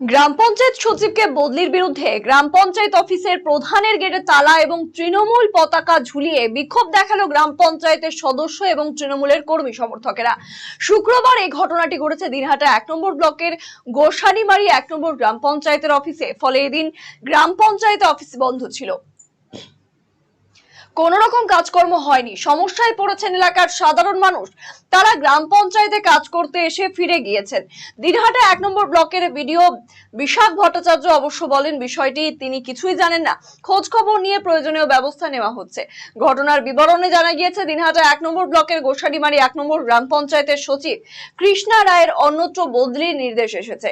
গ্রাম পঞ্চায়েত সচিবকে বদলির বিরুদ্ধে গ্রাম পঞ্চায়েত অফিসের প্রধানের গেটে তালা এবং তৃণমূল পতাকা ঝুলিয়ে বিক্ষোভ দেখাল গ্রাম পঞ্চায়েতের সদস্য এবং তৃণমূলের কর্মী সমর্থকেরা। শুক্রবার এই ঘটনাটি ঘটেছে দিনহাটা এক নম্বর ব্লকের গোসানিমারি এক নম্বর গ্রাম পঞ্চায়েতের অফিসে। ফলে এদিন গ্রাম পঞ্চায়েত অফিস বন্ধ ছিল। কোন রকম কাজকর্ম হয়নি। সমস্যায় পড়েছেন এলাকার সাধারণ মানুষ। তারা গ্রাম পঞ্চায়েতে কাজ করতে এসে ফিরে গিয়েছেন। দিনহাটা এক নম্বর ব্লকের বিডিও বিশাখ ভট্টাচার্য অবশ্য বলেন, বিষয়টি তিনি কিছুই জানেন না। খোঁজ খবর নিয়ে প্রয়োজনীয় ব্যবস্থা নেওয়া হচ্ছে। ঘটনার বিবরণে জানা গিয়েছে, দিনহাটা এক নম্বর ব্লকের গোসাডিমারি এক নম্বর গ্রাম পঞ্চায়েতের সচিব কৃষ্ণা রায়ের অন্যত্র বদলির নির্দেশ এসেছে।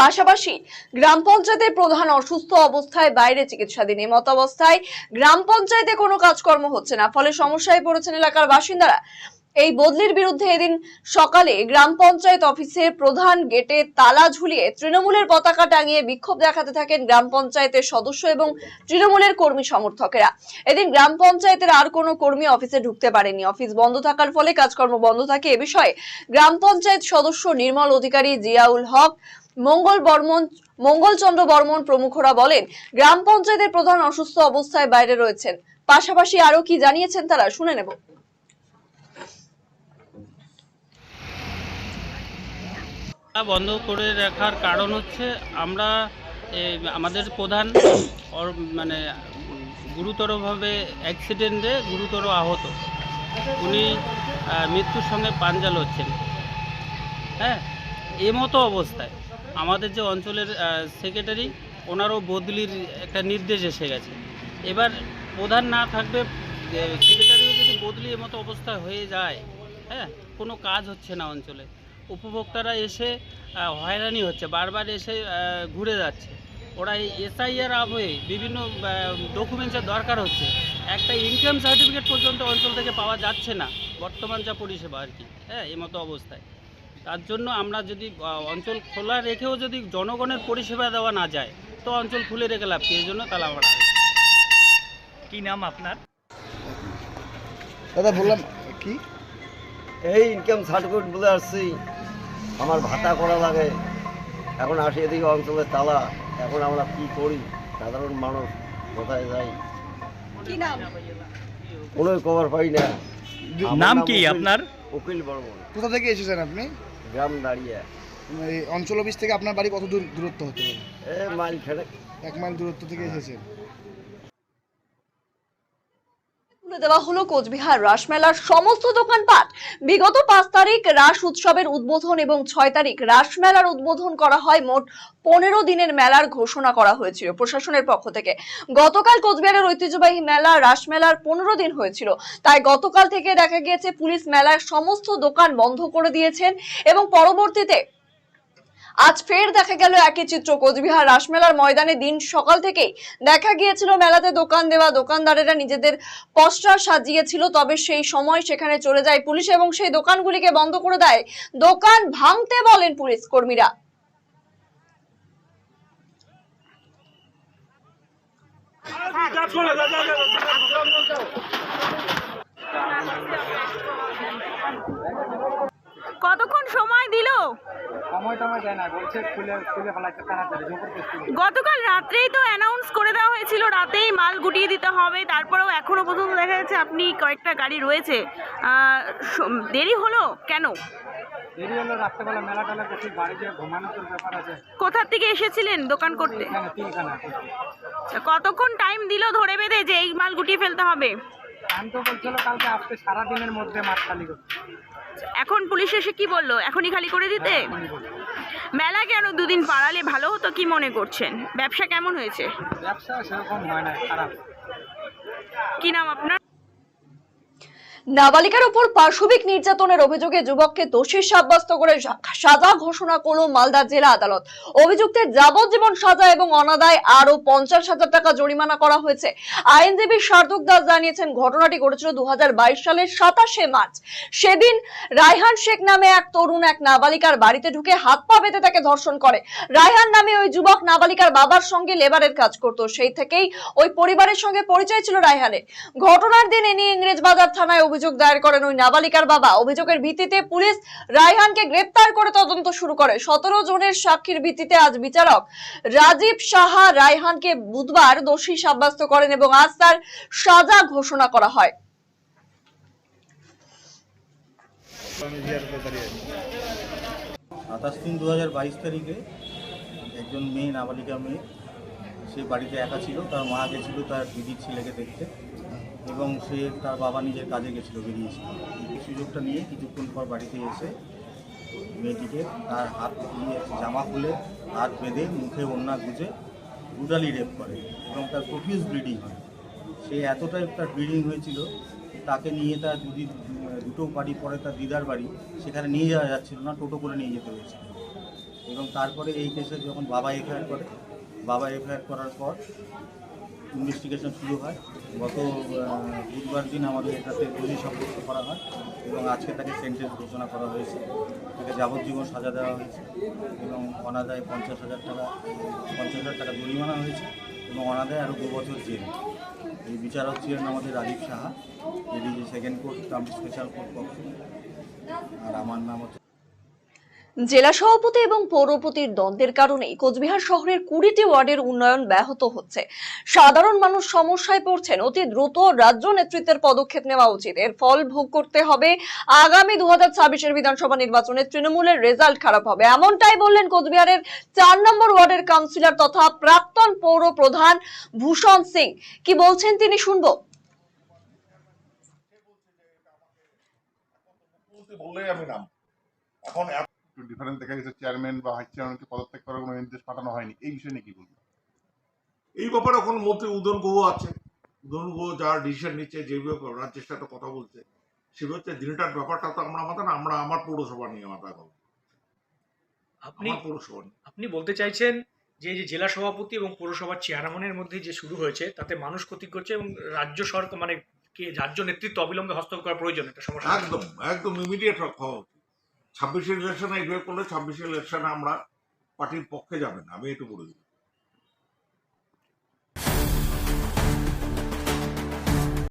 পাশাপাশি গ্রাম পঞ্চায়েতের প্রধান অসুস্থ অবস্থায় বাইরে চিকিৎসাধীন। এই মতাবস্থায় গ্রাম পঞ্চায়েতে কোনো কাজকর্ম হচ্ছে না, ফলে সমস্যায় পড়েছেন এলাকার বাসিন্দারা। এই বদলির বিরুদ্ধে এদিন সকালে গ্রাম পঞ্চায়েত অফিসের প্রধান গেটে তালা ঝুলিয়ে তৃণমূলের পতাকা টাঙিয়ে বিক্ষোভ দেখাতে থাকেন গ্রাম পঞ্চায়েতের সদস্য এবং তৃণমূলের কর্মী সমর্থকেরা। এদিন গ্রাম পঞ্চায়েতের আর কোনো কর্মী অফিসে ঢুকতে পারেনি। অফিস বন্ধ থাকার ফলে কাজকর্ম বন্ধ থাকে। এ বিষয়ে গ্রাম পঞ্চায়েত সদস্য নির্মল অধিকারী, জিয়াউল হক, মঙ্গল বর্মন, মঙ্গলচন্দ্র বর্মন প্রমুখরা বলেন, গ্রাম পঞ্চায়েতের প্রধান অসুস্থ অবস্থায় বাইরে রয়েছেন। পাশাপাশি আরও কি জানিয়েছেন তারা শুনে নেব। বন্ধ করে রাখার কারণ হচ্ছে আমরা আমাদের প্রধান মানে গুরুতরভাবে অ্যাক্সিডেন্টে গুরুতর আহত। উনি মৃত্যুর সঙ্গে পাঞ্জাল হচ্ছেন হ্যাঁ এ মতো অবস্থায় আমাদের যে অঞ্চলের সেক্রেটারি, ওনারও বদলির একটা নির্দেশ এসে গেছে। এবার প্রধান না থাকবে সেক্রেটারিও যদি বদলি এ মতো হয়ে যায় হ্যাঁ কোনো কাজ হচ্ছে না অঞ্চলে। উপভোক্তারা এসে হয়রানি হচ্ছে বারবার এসে ঘুরে যাচ্ছে। ওরা এই এসআইআর আবহে বিভিন্ন ডকুমেন্টসের দরকার হচ্ছে। একটা ইনকাম সার্টিফিকেট পর্যন্ত অঞ্চল থেকে পাওয়া যাচ্ছে না। বর্তমান যা পরিষেবা আর কি হ্যাঁ এই মতো অবস্থায়। তার জন্য আমরা যদি অঞ্চল খোলা রেখেও যদি জনগণের পরিষেবা দেওয়া না যায় তো অঞ্চল খুলে রেখে লাভ কি? এই জন্য তালা মারা হয়েছে। কি নাম আপনার? দাদা বললাম কি? এই ইনকাম সার্টিফিকেট বলে আসছি। আমার ভাতা করা লাগে। এখন আসি এদিকে অঞ্চলের তালা। এখন আমরা কি করি? সাধারণ মানুষ কোথায় যাই? কোনো খবর পাই না। নাম কি আপনার? উকিল বর্মন। কোথা থেকে এসেছেন আপনি? গ্রাম দাঁড়িয়ে। অঞ্চল অফিস থেকে আপনার বাড়ি কত দূর দূরত্ব হতে পারে? এ মাইল এক মাইল দূরত্ব থেকে এসেছেন। তুলে দেওয়া হলো কোচবিহার রাসমেলার সমস্ত দোকানপাট। বিগত পাঁচ তারিখ রাস উৎসবের উদ্বোধন এবং ছয় তারিখ রাসমেলার উদ্বোধন করা হয় মোট পনেরো দিনের মেলার ঘোষণা করা হয়েছিল প্রশাসনের পক্ষ থেকে। গতকাল কোচবিহারের ঐতিহ্যবাহী মেলা রাসমেলার পনেরো দিন হয়েছিল। তাই গতকাল থেকে দেখা গিয়েছে, পুলিশ মেলার সমস্ত দোকান বন্ধ করে দিয়েছেন এবং পরবর্তীতে আজ ফের দেখা গেল একই চিত্র। কোচবিহার রাসমেলার ময়দানে দিন সকাল থেকেই দেখা গিয়েছিল মেলাতে দোকান দেওয়া। দোকানদারেরা নিজেদের পস্টার সাজিয়েছিল, তবে সেই সময় সেখানে চলে যায় পুলিশ এবং সেই দোকানগুলিকে বন্ধ করে দেয় দোকান ভাঙতে বলেন পুলিশ কর্মীরা। কতক্ষণ সময় দিল? গতকাল রাত্রেই তো অ্যানাউন্স করে দেওয়া হয়েছিল রাতেই মাল গুটিয়ে দিতে হবে তারপরেও এখনও পর্যন্ত দেখা যাচ্ছে আপনি কয়েকটা গাড়ি রয়েছে। দেরি হলো কেন? দেরি হলো রাত্রেবেলা মেলা টেলা করছি বাড়ি ঘুমানোর তো ব্যাপার আছে। কোথার থেকে এসেছিলেন দোকান করতে? আচ্ছা, কতক্ষণ টাইম দিল ধরে বেঁধে যে এই মাল গুটিয়ে ফেলতে হবে? আমি তো বলছিল কালকে আসতে সারাদিনের মধ্যে মাঠ খালি করতে। এখন পুলিশ এসে কি বলল? এখনই খালি করে দিতে? মেলা কেন দুদিন পাড়ালে ভালো হতো কি মনে করছেন? ব্যবসা কেমন হয়েছে? ব্যবসা সেরকম হয় না খারাপ। কি নাম আপনার? নাবালিকার উপর পাশবিক নির্যাতনের অভিযোগে যুবককে দোষী সাব্যস্ত করে সাজা ঘোষণা করল মালদা জেলা আদালত। অভিযুক্তের যাবজ্জীবন সাজা এবং অনাদায় আরও পঞ্চাশ হাজার টাকা জরিমানা করা হয়েছে। আইনজীবী সার্থক দাস জানিয়েছেন, ঘটনাটি ঘটেছিল দু সালের সাতাশে মার্চ। সেদিন রায়হান শেখ নামে এক তরুণ এক নাবালিকার বাড়িতে ঢুকে হাত পা বেঁধে তাকে ধর্ষণ করে। রায়হান নামে ওই যুবক নাবালিকার বাবার সঙ্গে লেবারের কাজ করত। সেই থেকেই ওই পরিবারের সঙ্গে পরিচয় ছিল রায়হানের। ঘটনার দিন নিয়ে ইংরেজ বাজার থানায় অভিযোগ দায়ের করেন ওই নাবালিকার বাবা। অভিযোগের ভিত্তিতে পুলিশ রায়হানকে গ্রেপ্তার করে তদন্ত শুরু করে। সতেরো জনের সাক্ষীর ভিত্তিতে আজ বিচারক রাজীব সাহা রায়হানকে বুধবার দোষী সাব্যস্ত করেন এবং আজ তার সাজা ঘোষণা করা হয়। সাতাশ তিন দু তারিখে একজন মেয়ে, নাবালিকা মেয়ে, সে বাড়িতে একা ছিল। তার মা গেছিল, তার দিদির ছেলেকে দেখতে। এবং সে তার বাবা নিজের কাজে গেছিল, বেরিয়েছিল। এই সুযোগটা নিয়ে কিছুক্ষণ পর বাড়িতে এসে মেয়েটিকে তার হাত দিয়ে জামা খুলে হাত বেঁধে মুখে ওড়না গুজে ব্রুটালি রেপ করে এবং তার প্রফিউজ ব্লিডিং হয়। সে এতটাই তার ব্লিডিং হয়েছিল তাকে নিয়ে তার দুদি, দুটো বাড়ি, পরে তার দিদার বাড়ি, সেখানে নিয়ে যাওয়া যাচ্ছিল না, টোটো করে নিয়ে যেতে হয়েছিল। এবং তারপরে এই কেসে যখন বাবা এফআইআর করে, বাবা এফআইআর করার পর ইনভেস্টিগেশন শুরু হয়। গত বুধবার দিন আমাদের এটাতে দোষী সাব্যস্ত করা হয় এবং আজকে তাকে সেন্টেন্স ঘোষণা করা হয়েছে। তাকে যাবজ্জীবন সাজা দেওয়া হয়েছে এবং অনাদায় পঞ্চাশ হাজার টাকা, পঞ্চাশ হাজার টাকা জরিমানা হয়েছে এবং অনাদায় আরও দু বছর জেল। এই বিচারক ছিলেন আমাদের রাজীব সাহা, এদিকে second court Trump special court পক্ষ। আর আমার নাম হচ্ছে জেলা সভাপতি এবং পৌরপতির দ্বন্দ্বের কারণেই কোচবিহার শহরের কুড়িটি ওয়ার্ডের উন্নয়ন ব্যাহত হচ্ছে। সাধারণ মানুষ সমস্যায় পড়ছেন, অতি দ্রুত রাজ্য নেতৃত্বের পদক্ষেপ নেওয়া উচিত। এর ফল ভোগ করতে হবে। আগামী দু হাজার বিধানসভা নির্বাচনে তৃণমূলের রেজাল্ট খারাপ হবে। এমনটাই বললেন কোচবিহারের চার নম্বর ওয়ার্ডের কাউন্সিলর তথা প্রাক্তন পৌর প্রধান ভূষণ সিং। কি বলছেন তিনি শুনব। এখন একটু ডিফারেন্স দেখা গেছে চেয়ারম্যান বা ভাইস চেয়ারম্যানকে পদত্যাগ করার কোনো নির্দেশ পাঠানো হয়নি। এই বিষয়ে নিয়ে কি বলবেন? এই ব্যাপারে এখন মন্ত্রী উদয়ন গুহ আছে। উদয়ন গুহ যার ডিসিশন নিচ্ছে যেভাবে রাজ্যের সাথে কথা বলছে সেভাবে হচ্ছে দিনটার ব্যাপারটা তো আমরা মাথা না আমরা আমার পৌরসভা নিয়ে মাথা কথা আপনি পৌরসভা আপনি বলতে চাইছেন যে যে জেলা সভাপতি এবং পৌরসভার চেয়ারম্যানের মধ্যে যে শুরু হয়েছে তাতে মানুষ ক্ষতি করছে এবং রাজ্য সরকার মানে কে রাজ্য নেতৃত্ব অবিলম্বে হস্তক্ষেপ করা প্রয়োজন একটা সমস্যা। একদম একদম ইমিডিয়েট হওয়া উচিত ছাব্বিশের ইলেকশনে, এইভাবে করলে ছাব্বিশে ইলেকশনে আমরা পার্টির পক্ষে যাবেন আমি এটুকু বলে দিই